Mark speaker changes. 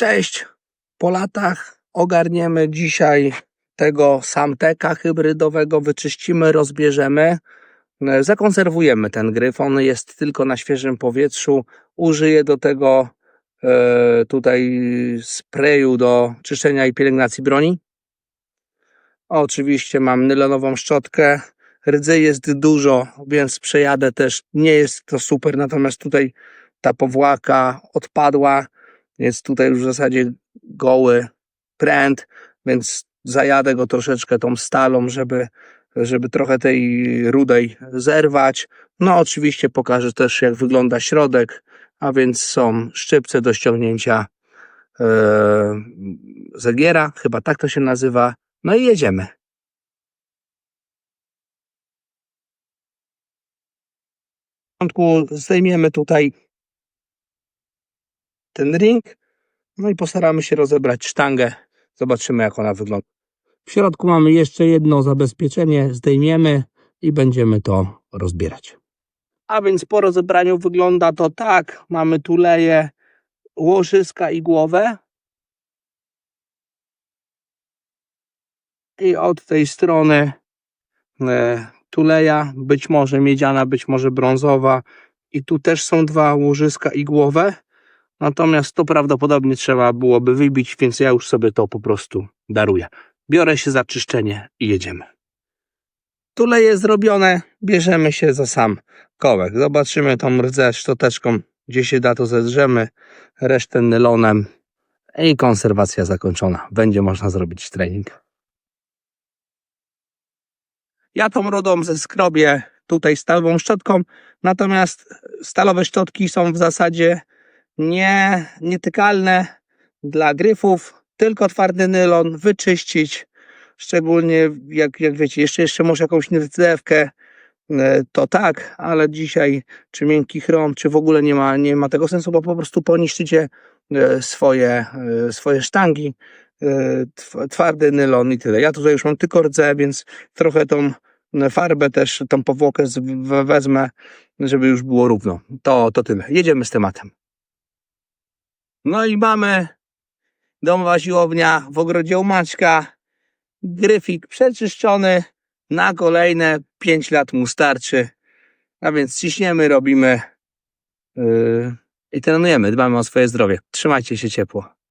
Speaker 1: Cześć! Po latach ogarniemy dzisiaj tego samteka hybrydowego, wyczyścimy, rozbierzemy, e, zakonserwujemy ten gryf. On jest tylko na świeżym powietrzu. Użyję do tego e, tutaj sprayu do czyszczenia i pielęgnacji broni. Oczywiście mam nylonową szczotkę. Rdzy jest dużo, więc przejadę też. Nie jest to super, natomiast tutaj ta powłaka odpadła. Jest tutaj już w zasadzie goły pręt, więc zajadę go troszeczkę tą stalą, żeby, żeby trochę tej rudej zerwać. No oczywiście pokażę też jak wygląda środek, a więc są szczypce do ściągnięcia e, zegiera, chyba tak to się nazywa. No i jedziemy. W początku zdejmiemy tutaj ten ring, no i postaramy się rozebrać sztangę. Zobaczymy, jak ona wygląda. W środku mamy jeszcze jedno zabezpieczenie, zdejmiemy i będziemy to rozbierać. A więc po rozebraniu wygląda to tak. Mamy tu leje łożyska i głowę. I od tej strony e, tuleja, być może miedziana, być może brązowa. I tu też są dwa łożyska i głowę. Natomiast to prawdopodobnie trzeba byłoby wybić, więc ja już sobie to po prostu daruję. Biorę się za czyszczenie i jedziemy. Tuleje zrobione, bierzemy się za sam kołek. Zobaczymy tą rdzę szczoteczką, gdzie się da to zedrzemy, resztę nylonem i konserwacja zakończona. Będzie można zrobić trening. Ja tą rudą ze skrobię tutaj stalową szczotką, natomiast stalowe szczotki są w zasadzie nie, nietykalne dla gryfów, tylko twardy nylon, wyczyścić, szczególnie jak, jak wiecie, jeszcze, jeszcze może jakąś nierdzewkę, e, to tak, ale dzisiaj czy miękki chrom, czy w ogóle nie ma, nie ma tego sensu, bo po prostu poniszczycie e, swoje, e, swoje sztangi, tw- twardy nylon i tyle. Ja tutaj już mam tylko rdze, więc trochę tą farbę też, tą powłokę wezmę, żeby już było równo. To, to tyle. Jedziemy z tematem. No i mamy domowa siłownia w ogrodzie u Maćka. Gryfik przeczyszczony na kolejne 5 lat mu starczy. A więc ciśniemy, robimy yy, i trenujemy, dbamy o swoje zdrowie. Trzymajcie się ciepło.